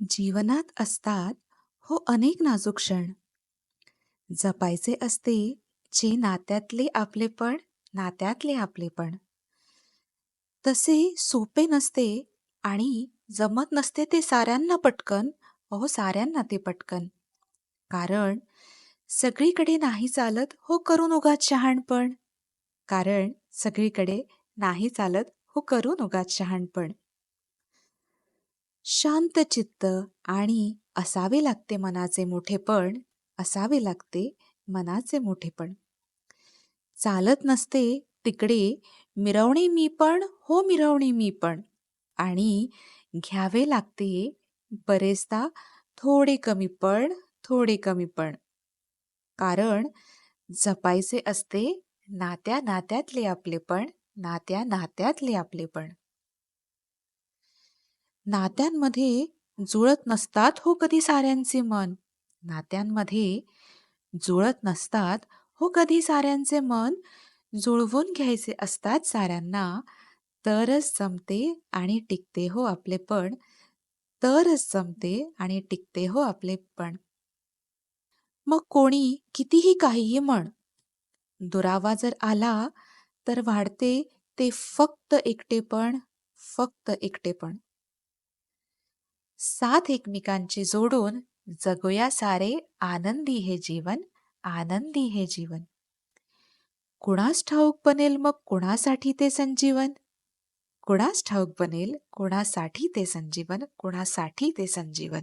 जीवनात असतात हो अनेक नाजूक क्षण. जपायचे असते जे नात्यातले आपलेपण नात्यातले आपलेपण तसे सोपे नसते आणि जमत नसते ते साऱ्यांना पटकन अहो साऱ्यांना ते पटकन. कारण सगळीकडे नाही चालत हो करून उगाच शहाणपण कारण सगळीकडे नाही चालत हो करून उगाच शहाणपण शांत चित्त आणि असावे लागते मनाचे मोठेपण असावे लागते मनाचे मोठेपण. चालत नसते तिकडे मिरवणे मी पण हो मिरवणे मी पण. आणि घ्यावे लागते बरेचदा थोडे कमी पण थोडे कमी पण. कारण जपायचे असते नात्या नात्यातले आपलेपण नात्या नात्यातले आपलेपण नात्यांमध्ये जुळत नसतात हो कधी साऱ्यांचे मन. नात्यांमध्ये जुळत नसतात हो कधी साऱ्यांचे मन. जुळवून घ्यायचे असतात साऱ्यांना तरच जमते आणि टिकते हो आपलेपण तरच जमते आणि टिकते हो आपलेपण मग कोणी कितीही काहीही म्हण. दुरावा जर आला तर वाढते ते फक्त एकटेपण फक्त एकटेपण. साथ एकमेकांची जोडून जगूया सारे. आनंदी हे जीवन आनंदी हे जीवन. कुणास ठाऊक बनेल मग कुणासाठी ते संजीवन? कुणास ठाऊक बनेल कुणासाठी ते संजीवन कुणासाठी ते संजीवन?